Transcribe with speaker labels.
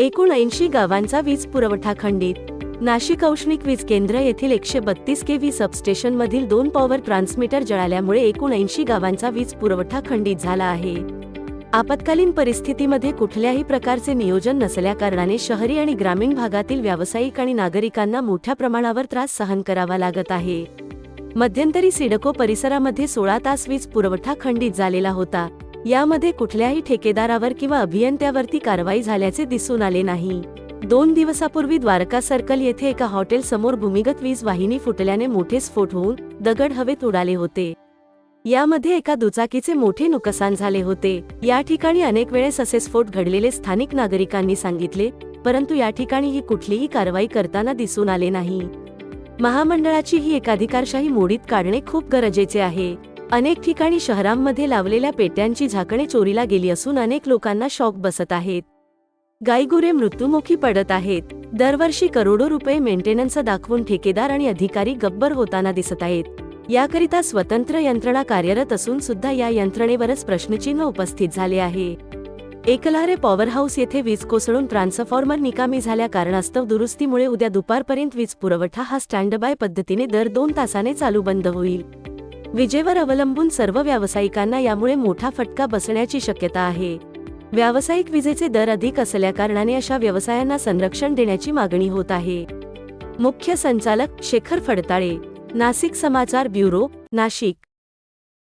Speaker 1: एकूण ऐंशी गावांचा वीज पुरवठा खंडित. नाशिक औष्णिक वीज केंद्र येथील एकशे बत्तीस के व्ही सबस्टेशन मधील दोन पॉवर ट्रान्समीटर जळाल्यामुळे एकूणऐंशी गावांचा वीज पुरवठा खंडित झाला आहे. आपत्कालीन परिस्थितीमध्ये कुठल्याही प्रकारचे नियोजन नसल्याकारणाने शहरी आणि ग्रामीण भागातील व्यावसायिक आणि नागरिकांना मोठ्या प्रमाणावर त्रास सहन करावा लागत आहे. मध्यंतरी सिडको परिसरामध्ये सोळा तास वीज पुरवठा खंडित झालेला होता. यामध्ये कुठल्याही ठेकेदारावर किंवा अभियंत्यावरती कारवाई झाल्याचे दिसून आले नाही. दोन दिवसापूर्वी द्वारका सर्कल येथे एका हॉटेल समोर भूमिगत वीज वाहिनी फुटल्याने मोठे स्फोट होऊन दगड हवेत उडाले होते. यामध्ये एका दुचाकीचे मोठे नुकसान झाले होते. या ठिकाणी अनेक वेळेस असे स्फोट घडलेले स्थानिक नागरिकांनी सांगितले परंतु या ठिकाणी ही कुठलीही कारवाई करताना दिसून आले नाही. महामंडळाची ही एकाधिकारशाही मोडीत काढणे खूप गरजेचे आहे. अनेक ठिकाणी शहरांमध्ये लावलेल्या पेट्यांची झाकणे चोरीला गेली असून अनेक लोकांना शॉक बसत आहेत. गायगुरे मृत्युमुखी पडत आहेत. दरवर्षी करोडो रुपये मेंटेनन्स दाखवून ठेकेदार आणि अधिकारी गब्बर होताना दिसत आहेत. याकरिता स्वतंत्र यंत्रणा कार्यरत असून सुद्धा या यंत्रणेवरच प्रश्नचिन्ह उपस्थित झाले आहे. एकलहरे पॉवर हाऊस येथे वीज कोसळून ट्रान्सफॉर्मर निकामी झाल्या कारणास्तव दुरुस्तीमुळे उद्या दुपारपर्यंत वीज पुरवठा हा स्टँड बाय पद्धतीने दर दोन तासाने चालू बंद होईल. विजेवर अवलंबून सर्व व्यावसायिकांना यामुळे मोठा फटका बसण्याची शक्यता आहे. व्यावसायिक विजेचे दर अधिक असल्याकारणाने अशा व्यवसायांना संरक्षण देण्याची मागणी होत आहे. मुख्य संचालक शेखर फडताळे नाशिक समाचार ब्युरो नाशिक.